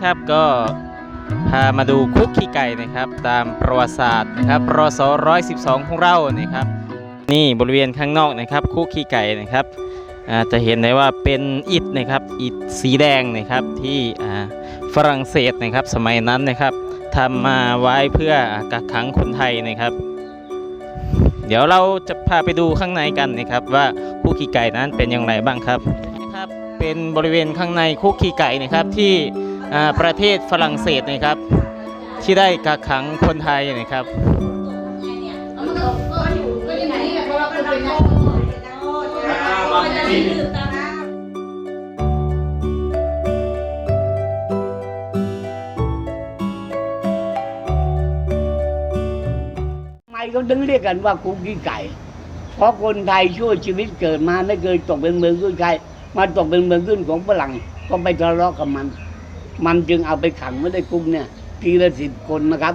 นะครับก็พามาดูคุกขี้ไก่นะครับ ตามประวัติศาสตร์นะครับรศ112 ของเรานะครับ นี่บริเวณข้างนอกนะครับ คุกขี้ไก่นะครับจะเห็นได้ว่าเป็นอิฐนะครับอิฐสีแดงนะครับที่ฝรั่งเศสนะครับสมัยนั้นนะครับทำมาไว้เพื่อกักขังคนไทยนะครับ เดี๋ยวเราจะพาไปดูข้างในกันนะครับ ว่าคุกขี้ไก่นั้นเป็นอย่างไรบ้างครับนะครับ เป็นบริเวณข้างในคุกขี้ไก่นะครับที่ ประเทศฝรั่งเศสนะครับ ที่ได้กักขังคนไทยนะครับทำไมเขาถึงเรียกกันว่าคุกกี้ไก่ เพราะคนไทยชั่วชีวิตเกิดมาไม่เคยตกเป็นเมืองขึ้นใครมาตกเป็นเมืองขึ้นของฝรั่งก็ไปทะเลาะกับมัน มันจึงเอาไปขังไว้ในคุกเนี่ย ทีละสิบคนนะครับ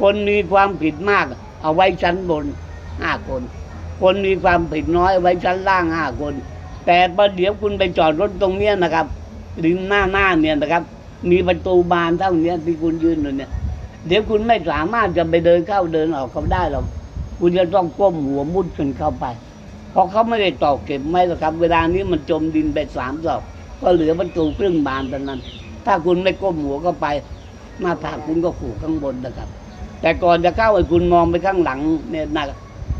คนมีความผิดมาก เอาไว้ชั้นบนห้าคน คนมีความผิดน้อยเอาไว้ชั้นล่างห้าคน แต่ประเดี๋ยวคุณไปจอดรถตรงเนี้ยนะครับริมหน้าหน้าเนี่ยนะครับ มีประตูบานเท่าเนี้ยที่คุณยืนอยู่เนี่ย เดี๋ยวคุณไม่สามารถจะไปเดินเข้าเดินออกเขาได้หรอกคุณจะต้องก้มหัวมุดขึ้นเข้าไปเพราะเขาไม่ได้ตอกเก็บไว้หรอกครับ เวลานี้มันจมดินไปสามดอก ก็เหลือประตูครึ่งบานเท่านั้น ถ้าคุณไม่ก้มหัวเข้าไป หน้าผากคุณก็ขู่ข้างบนนะครับ แต่ก่อนจะเข้าไอ้คุณมองไปข้างหลังเนี่ยนะ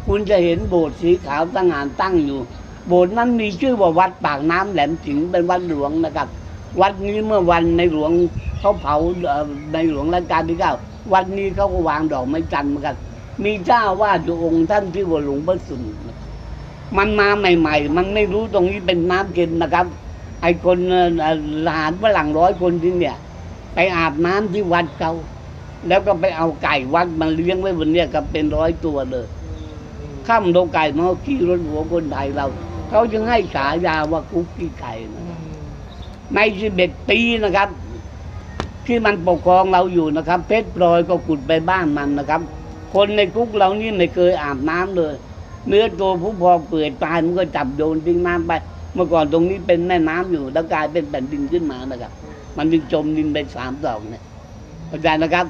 คุณจะเห็นโบสถ์สีขาวตั้งงานตั้งอยู่ โบสถ์นั้นมีชื่อว่าวัดปากน้ำแหลมสิงเป็นวัดหลวงนะครับ วัดนี้เมื่อวันในหลวงเขาเผาในหลวงรัชกาลที่เก้าวัดนี้เขาก็วางดอกไม้จันทร์เหมือนกันมีเจ้าวาดอยู่องค์ท่านที่ว่าหลวงพ่อสุนมันมาใหม่ ๆ มันไม่รู้ตรงนี้เป็นน้ำเค็มนะครับ อ้คนหลานฝรั่งร้อยคนที่เนี่ย ไปอาบน้ำที่วัดเขาแล้วก็ไปเอาไก่วัดมาเลี้ยงไว้บนเนี่ยกับเป็นร้อยตัวเลยข้ามโดไก่มาขี้รถหัวคนไทยเราเขาจึงให้ฉายาว่าคุกกี้ไก่นะครับในสิบเอ็ดปีนะครับ ที่มันปกครองเราอยู่นะครับ เพชรพลอยก็ขุดไปบ้านมันนะครับ คนในคุกเรานี่ไม่เคยอาบน้ำเลย เนื้อตัวผู้พอเปื่อยตายมันก็จับโยนทิ้งน้ำไป เมื่อก่อนตรงนี้เป็นแม่น้ำอยู่แล้วกลายเป็นแผ่นดินขึ้นมานะครับ มันจึงจมดินไปสามดอกเนี่ยเข้าใจนะครับ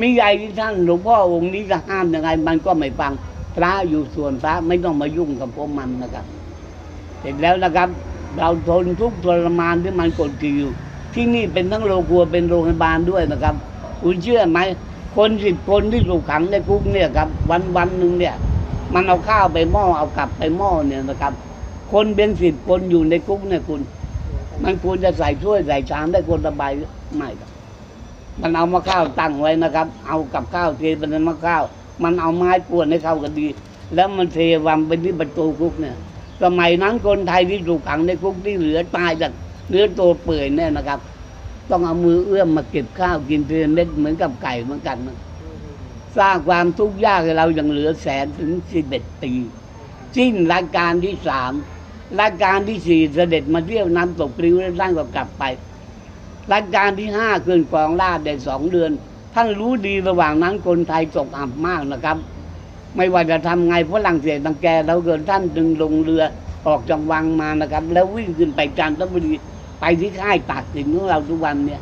มีใหญ่ที่ท่านหลวงพ่อองค์นี้จะห้ามยังไง มันก็ไม่ฟังพระอยู่ส่วนพระไม่ต้องมายุ่งกับพวกมันนะครับเสร็จแล้วนะครับ เราทนทุกข์ทรมานที่มันกดขี่อยู่ ที่นี่เป็นทั้งโรงครัวเป็นโรงพยาบาลด้วยนะครับ คุณเชื่อไหมคนสิบคนที่ถูกขังในคุกเนี่ยครับ วันวันหนึ่งเนี่ย มันเอาข้าวไปหม้อเอากลับไปหม้อเนี่ยนะครับ คนเป็นสิบคนอยู่ในคุกเนี่ยคุณ มันควรจะใส่ถ้วยใส่ชามได้คนละใบไม่ครับมันเอามะข้าวตั้งไว้นะครับ เอากับข้าวเทไปในมะข้าว มันเอาไม้กวนให้เข้ากันดี แล้วมันเทวางไปที่ประตูคุกเนี่ย สมัยนั้นคนไทยที่ถูกขังในคุกที่เหลือตายจากเนื้อตัวเปื่อยเนี่ยนะครับ ต้องเอามือเอื้อมมาเก็บข้าวกินเพียงเล็ดเหมือนกับไก่เหมือนกันนะสร้างความทุกข์ยากให้เราอย่างเหลือแสนถึงสิบเอ็ดปี สิ้นรายการที่สาม รายการที่สี่เสด็จมาเที่ยวน้ำตกปลิวแล้วท่านก็กลับไปรายการที่ห้าขึ้นกองราชได้สองเดือน ท่านรู้ดีระหว่างนั้นคนไทยตกอับมากนะครับ ไม่ว่าจะทำไงฝรั่งเศสตังแกเราเกินท่านจึงลงเรือออกจากวังมานะครับ แล้ววิ่งขึ้นไปจันทบุรีไปที่ค่ายตากสินของเราทุกวันเนี่ย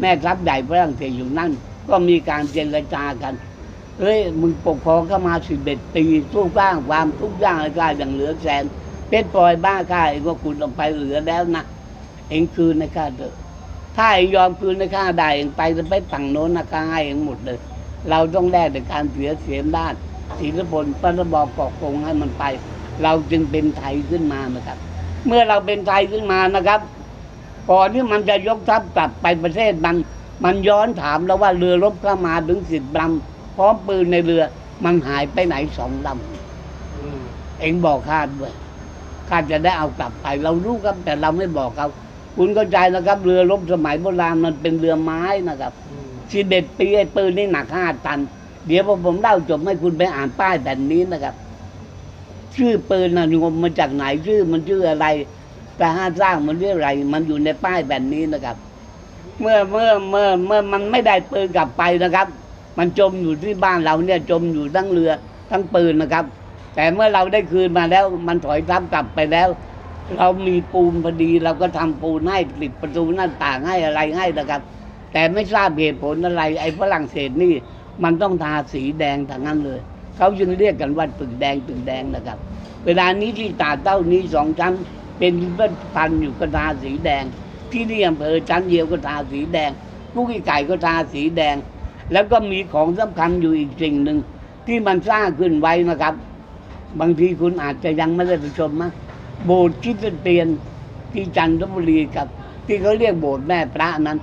แม่ทัพใหญ่ฝรั่งเศสอยู่นั่น ก็มีการเจรจากันเฮ้ยมึงปกครองเข้ามาสิบเอ็ดปีสู้บ้างความทุกข์ยากอะไรก็อย่างเหลือแสน เพชรพลอยบ้าข้าเองก็คุณลงไปเหลือแล้วนะเองคืนในข้าเถอะถ้าเองยอมคืนในข้าได้เองไปจะไปฝั่งโน้นนะข้าให้เองหมดเลย เราต้องแลกด้วยการเสียเสียด้านศีลพลพระบอกเกาะกงให้มันไป เราจึงเป็นไทยขึ้นมานะครับ เมื่อเราเป็นไทยขึ้นมานะครับก่อนที่มันจะยกทัพกลับไปประเทศมัน มันย้อนถามแล้วว่าเรือรบเข้ามาถึงสิบลำพร้อมปืนในเรือ มันหายไปไหนสองลำเองบอกข้าด้วย ข้าจะได้เอากลับไป เรารู้ครับ แต่เราไม่บอกเขาคุณเข้าใจนะครับ เรือรบสมัยโบราณมันเป็นเรือไม้นะครับสิบเอ็ดปีไอ้ปืนนี่หนักห้าตัน เดี๋ยวพอผมเล่าจบให้คุณไปอ่านป้ายแบบนี้นะครับ ชื่อปืนนะงมมาจากไหนชื่อมันชื่ออะไรแต่ห้าสร้างมันเรื่องอะไร มันอยู่ในป้ายแบบนี้นะครับ เมื่อเมื่อเมื่อเมื่อมันไม่ได้ปืนกลับไปนะครับ มันจมอยู่ที่บ้านเราเนี่ยจมอยู่ทั้งเรือทั้งปืนนะครับ แต่เมื่อเราได้คืนมาแล้ว มันถอยทับกลับไปแล้ว เรามีปูนพอดี เราก็ทำปูนให้ติดประตูหน้าต่างให้อะไรให้นะครับ แต่ไม่ทราบเหตุผลอะไร ไอ้ฝรั่งเศสนี่ มันต้องทาสีแดงทางนั้นเลย เขาจึงเรียกกันว่าตึกแดงตึกแดงนะครับ เวลานี้ที่ตาเต้านี้สองชั้นเป็นพิพิธภัณฑ์อยู่ก็ทาสีแดง ที่นี่อำเภอชั้นเดียวก็ทาสีแดงลูกไก่ก็ทาสีแดง แล้วก็มีของสำคัญอยู่อีกสิ่งหนึ่งที่มันสร้างขึ้นไว้นะครับ บางทีคุณอาจจะยังไม่ได้ไปชมนะโบสถ์คริดเตียนที่จันทบุรีครับ ที่เขาเรียกโบสถ์แม่พระนั้น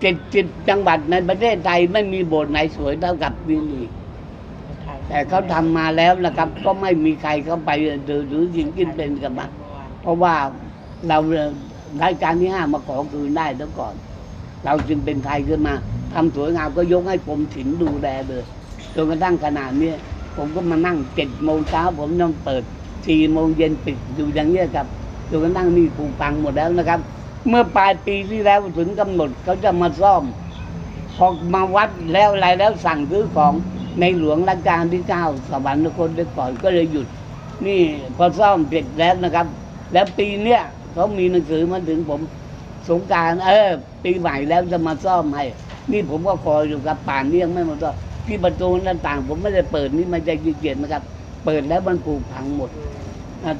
เจ็ดจิตจังหวัดในประเทศไทยไม่มีโบสถ์ไหนสวยเท่ากับที่นี่แต่เขาทำมาแล้วนะครับ ก็ไม่มีใครเข้าไปถือถือสินกินเป็นกันมาเพราะว่าเรารายการที่ห้ามาขอคืนได้แล้วก่อน เราจึงเป็นไทยขึ้นมาทำสวยงามก็ยกให้กรมศิลป์ดูแลเลยจนกระทั่งขนาดนี้ ผมก็มานั่งเจ็ดโมงเช้าผมต้องเปิดสี่โมงเย็นปิดอยู่อย่างนี้ครับจนกระทั่งนี่ปูปังหมดแล้วนะครับ เมื่อปลายปีที่แล้วถึงกำหนดเขาจะมาซ่อมพอมาวัดแล้วอะไรแล้วสั่งซื้อของในหลวงรัชกาลที่เก้าสวรรคตได้ก่อนก็เลยหยุด นี่พอซ่อมเสร็จแล้วนะครับ แล้วปีเนี้ยเขามีหนังสือมาถึงผมสงการเออ ปีใหม่แล้วจะมาซ่อมให้ นี่ผมก็คอยอยู่กับป่านนี้ยังไม่มาซ่อม ที่ประตูหน้าต่าง ผมไม่ได้เปิดนี่มันจะขี้เกียจนะครับ เปิดแล้วมันผุพังหมด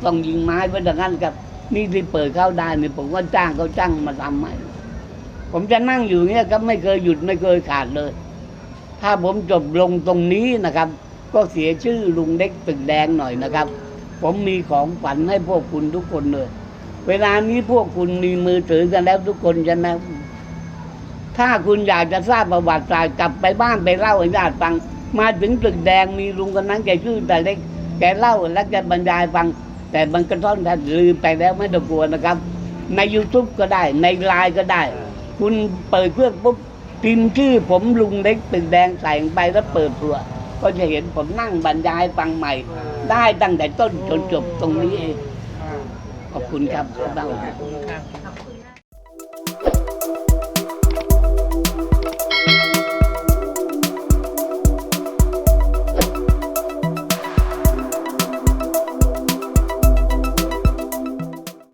ต้องยิงไม้ไว้ดังนั้นครับ นี่ที่เปิดเข้าได้เนี่ยผมก็จ้างเขาจ้างมาทำให้ผมจะนั่งอยู่เนี้ยก็ไม่เคยหยุดไม่เคยขาดเลย ถ้าผมจบลงตรงนี้นะครับ ก็เสียชื่อลุงเล็กตึกแดงหน่อยนะครับ ผมมีของฝันให้พวกคุณทุกคนเลย เวลานี้พวกคุณมีมือถือกันแล้วทุกคนใช่ไหม ถ้าคุณอยากจะทราบประวัติศาสตร์กลับไปบ้านไปเล่าให้ญาติฟัง มาถึงตึกแดงมีลุงคนนั้นแกชื่อแต่เล็กแกเล่าและแกบรรยายฟัง แต่มันก็ท่อนทันลืมไปแล้วไม่ต้องกลัวนะครับ ใน YouTube ก็ได้ในไลน์ก็ได้ คุณเปิดเครื่องปุ๊บพิมพ์ชื่อผมลุงเล็กตึกแดงใส่ไปแล้วเปิดตัวก็จะเห็นผมนั่งบรรยายฟังใหม่ ได้ตั้งแต่ต้นจนจบตรงนี้เองขอบคุณครับขอบคุณครับ